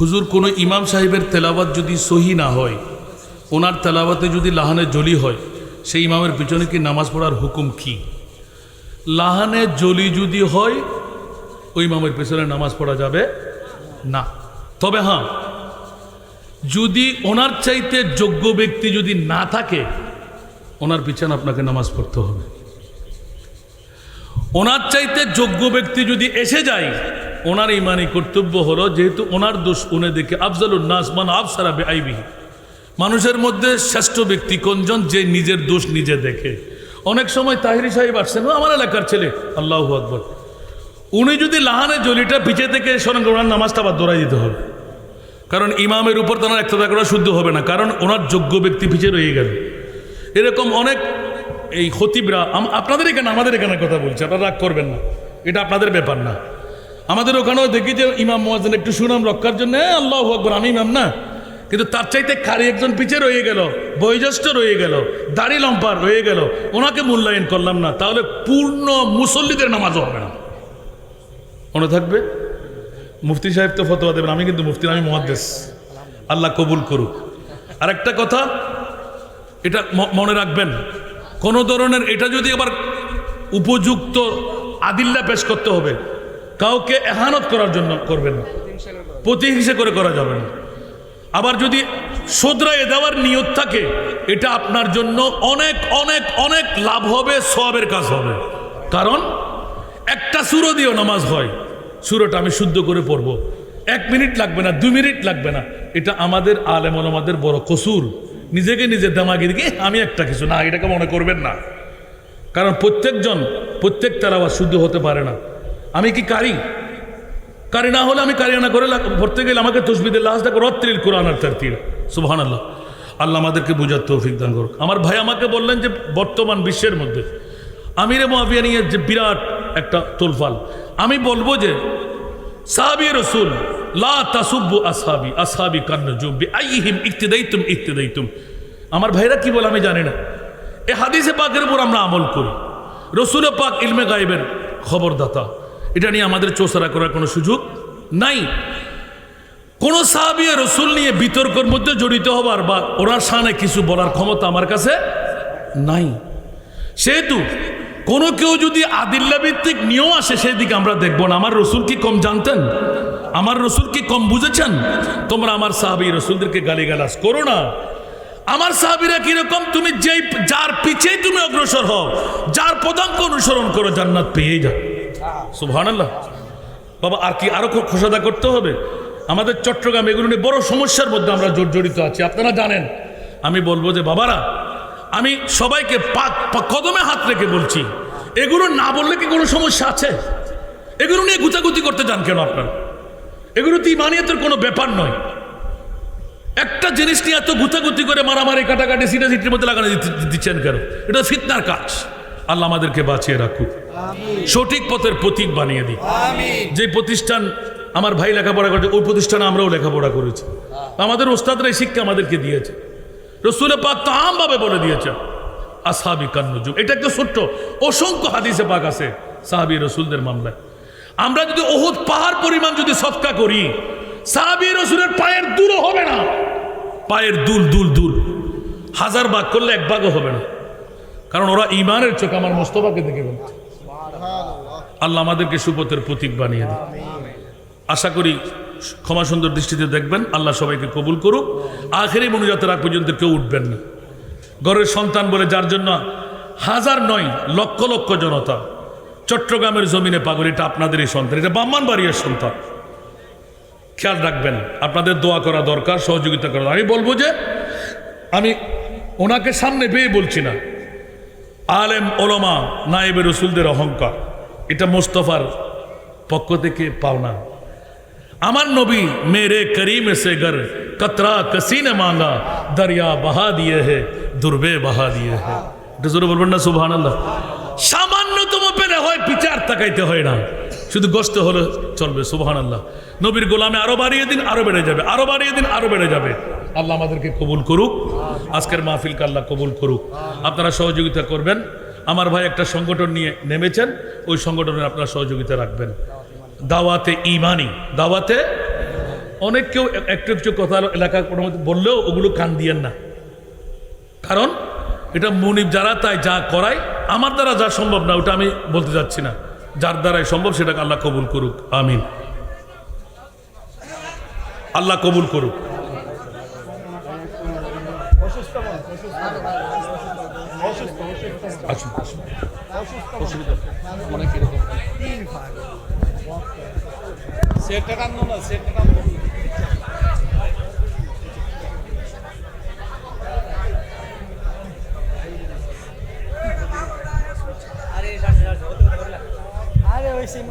হুজুর, কোনো ইমাম সাহেবের তেলাওয়াত যদি সহি না হয়, ওনার তেলাওয়াতে যদি লাহানে জলি হয়, সেই ইমামের পিছনে কি নামাজ পড়ার হুকুম কি? লাহানে জলি যদি হয়, ওই ইমামের পেছনে নামাজ পড়া যাবে না। তবে হ্যাঁ যদি ওনার চাইতে যোগ্য ব্যক্তি যদি না থাকে, ওনার পিছনে আপনাকে নামাজ পড়তে হবে। ওনার চাইতে যোগ্য ব্যক্তি যদি এসে যায় ওনার ইমানি কর্তব্য হলো যেহেতু ওনার দোষ উনি দেখে আফজালুল নাস মান আফসারা বে মানুষের মধ্যে শ্রেষ্ঠ ব্যক্তি কোনজন যে নিজের দোষ নিজে দেখে? অনেক সময় তাহিরি সাহেব আসছেন আমার এলাকার ছেলে। আল্লাহ আকবর। উনি যদি লাহানে জলিটা পিছে থেকে শোনেন ওনার নামাজটা আবার দৌড়াই দিতে হবে। কারণ ইমামের উপর তার একটা করা শুদ্ধ হবে না, কারণ ওনার যোগ্য ব্যক্তি পিছে রয়ে গেল। এরকম অনেক এই খতিবরা আপনাদের এখানে, আমাদের এখানে কথা বলছি, আপনারা রাগ করবেন না। এটা আপনাদের ব্যাপার না। আমাদের ওখানেও দেখি যে ইমাম মোয়াজেন একটু সুনাম রক্ষার জন্য? "এ, আল্লাহ আকবর আমি ইমাম না। কিন্তু তার চাইতে কারি একজন পিছে রয়ে গেল বয়োজ্যেষ্ঠ রয়ে গেল দাড়ি লম্পার রয়ে গেল ওনাকে মূল্যায়ন করলাম না তাহলে পূর্ণ মুসল্লিদের নামাজও হবে না। মনে থাকবে? মুফতি সাহেব তো ফতোয়া দেবেন আমি কিন্তু মুফতি আমি মহাদ্দেশ আল্লাহ কবুল করুক। আরেকটা কথা এটা মনে রাখবেন কোন ধরনের এটা যদি আবার উপযুক্ত আদিল্লা পেশ করতে হবে কাউকে এহানত করার জন্য করবেন না। প্রতিহিংসা করে করা যাবে না। আবার যদি শোধরায় দেওয়ার নিয়ত থাকে, এটা আপনার জন্য অনেক অনেক অনেক লাভ হবে সবের কাজ হবে। কারণ একটা সুরো দিয়েও নামাজ হয়। সুরোটা আমি শুদ্ধ করে পড়ব। এক মিনিট লাগবে না, দুই মিনিট লাগবে না। এটা আমাদের আলেমন আমাদের বড় কসুর। নিজেকে নিজের দামাগি দিকে আমি একটা কিছু না, এটাকে মনে করবেন না। কারণ প্রত্যেকজন, প্রত্যেক তারাওয়াজ শুদ্ধ হতে পারে না। আমি কি কারি? কারি না হলে আমি কারি কারিয়ানা করে পড়তে গেলে আমাকে তসবিদের লাস্টটা রত্রিল কোরআন আর তারতিল সুবহান আল্লাহ আল্লাহ আমাদেরকে বোঝার তৌফিক দান করুক। আমার ভাই আমাকে বললেন যে, বর্তমান বিশ্বের মধ্যে আমিরে মহাবিয়া নিয়ে যে বিরাট একটা তোলফাল। আমি বলব যে, সাহাবি রসুল, লা তাসুব্বু আসহাবি আসহাবি কান্নজুম বি আইহিম ইক্তিদাইতুম ইক্তিদাইতুম। আমার ভাইরা কি বলে আমি জানি না। এ হাদিসে পাকের উপর আমরা আমল করি। রসুল পাক ইলমে গায়েবের খবরদাতা। এটা নিয়ে আমাদের চোসারা করার কোনো সুযোগ নাই। কোন সাহাবিয়া রসুল নিয়ে বিতর্কের মধ্যে জড়িত হবার বা ওনার সামনে কিছু বলার ক্ষমতা আমার কাছে নাই। সেহেতু কোনো কেউ যদি আদিল্লা ভিত্তিক নিয়েও আসে, সেদিকে আমরা দেখব না। আমার রসুল কি কম জানতেন? আমার রসুল কি কম বুঝেছেন? তোমরা আমার সাহাবি রসুলদেরকে গালিগালাজ করো না। আমার সাহাবিরা কীরকম? তুমি যেই, যার পিছেই তুমি অগ্রসর হও, যার পদাঙ্ক অনুসরণ করো, জান্নাত পেয়েই যাও। বাবা, আর কি আরও খোসাদা করতে হবে? আমাদের চট্টগ্রাম এগুলো নিয়ে বড় সমস্যার মধ্যে আমরা জোর জড়িত আছি। আপনারা জানেন, আমি বলব যে, বাবারা, আমি সবাইকে পাক কদমে হাত রেখে বলছি, এগুলো না বললে কি কোনো সমস্যা আছে? এগুলো নিয়ে গুতাগুতি করতে যান কেন আপনারা? এগুলো তো ইমানিয়তের কোনো ব্যাপার নয়। একটা জিনিস নিয়ে এত গুতাগুতি করে মারামারি, কাটাকাটি সিটা সিটির মধ্যে লাগানো দিচ্ছেন কেন? এটা ফিতনার কাজ। আল্লাহ আমাদেরকে বাঁচিয়ে রাখুক। সঠিক পথের প্রতীক বানিয়ে দিই যে প্রতিষ্ঠান আমার ভাই লেখাপড়া করেছে ওই প্রতিষ্ঠানে আমরাও লেখাপড়া করেছি। আমাদের ওস্তাদরা এই শিক্ষা আমাদেরকে দিয়েছে। রসুলে পাক তো আমভাবে বলে দিয়েছে আসাবি কান্নযুগ এটা একটা ছোট্ট অসংখ্য হাদিসে পাক আছে সাহাবি রসুলদের মামলায়। আমরা যদি ওহুদ পাহাড় পরিমাণ যদি সৎকা করি সাহাবি রসুলের পায়ের দুলও হবে না। পায়ের দুল দুল দুল। হাজার ভাগ করলে এক ভাগও হবে না। কারণ ওরা ইমানের চোখ আমার মোস্তফাকে দেখে বলছে আল্লাহ আমাদেরকে সুপথের প্রতীক বানিয়ে দেয় আশা করি ক্ষমা সুন্দর দৃষ্টিতে দেখবেন আল্লাহ সবাইকে কবুল করুক। আখেরি মনুজাতের আগ পর্যন্ত কেউ উঠবেন না। ঘরের সন্তান বলে যার জন্য হাজার নয় লক্ষ লক্ষ জনতা চট্টগ্রামের জমিনে পাগল এটা আপনাদেরই সন্তান এটা বাম্মান বাড়ির সন্তান। খেয়াল রাখবেন আপনাদের দোয়া করা দরকার সহযোগিতা করা আমি বলব যে আমি ওনাকে সামনে পেয়ে বলছি না। আলেম, ওলমা নায়েবের রসুলদের অহংকার। এটা মোস্তফার পক্ষ থেকে পাওনা। আমার নবী মেরে করিম সে গর কতরা কসিনে মাঙ্গা দরিয়া বাহা দিয়ে হে, দুর্বে বাহা দিয়ে হে। এটা বলবেন না সুভান আল্লাহ সামান্যতম পেরে হয়, বিচার তাকাইতে হয় না। শুধু গোস্ত হলে চলবে সুবহান আল্লাহ নবীর গোলামে আরও বাড়িয়ে দিন, আরও বেড়ে যাবে, আরও বাড়িয়ে দিন, আরও বেড়ে যাবে। আল্লাহ আমাদেরকে কবুল করুক। আজকের মাহফিলকে আল্লাহ কবুল করুক। আপনারা সহযোগিতা করবেন। আমার ভাই একটা সংগঠন নিয়ে নেমেছেন। ওই সংগঠনের আপনারা সহযোগিতা রাখবেন। দাওয়াতে ইমানি দাওয়াতে অনেক কেউ একটু একটু কথা এলাকা কোনো বললেও ওগুলো কান দিয়েন না। কারণ এটা মনিব যারা তাই যা করায় আমার দ্বারা যা সম্ভব না ওটা আমি বলতে যাচ্ছি না। যার দ্বারাই সম্ভব সেটাকে আল্লাহ কবুল করুক। আমিন। আল্লাহ কবুল করুক। আসুন আসুন নেই। সেটটা টানো না সেটটা টানো আরে ওই সিম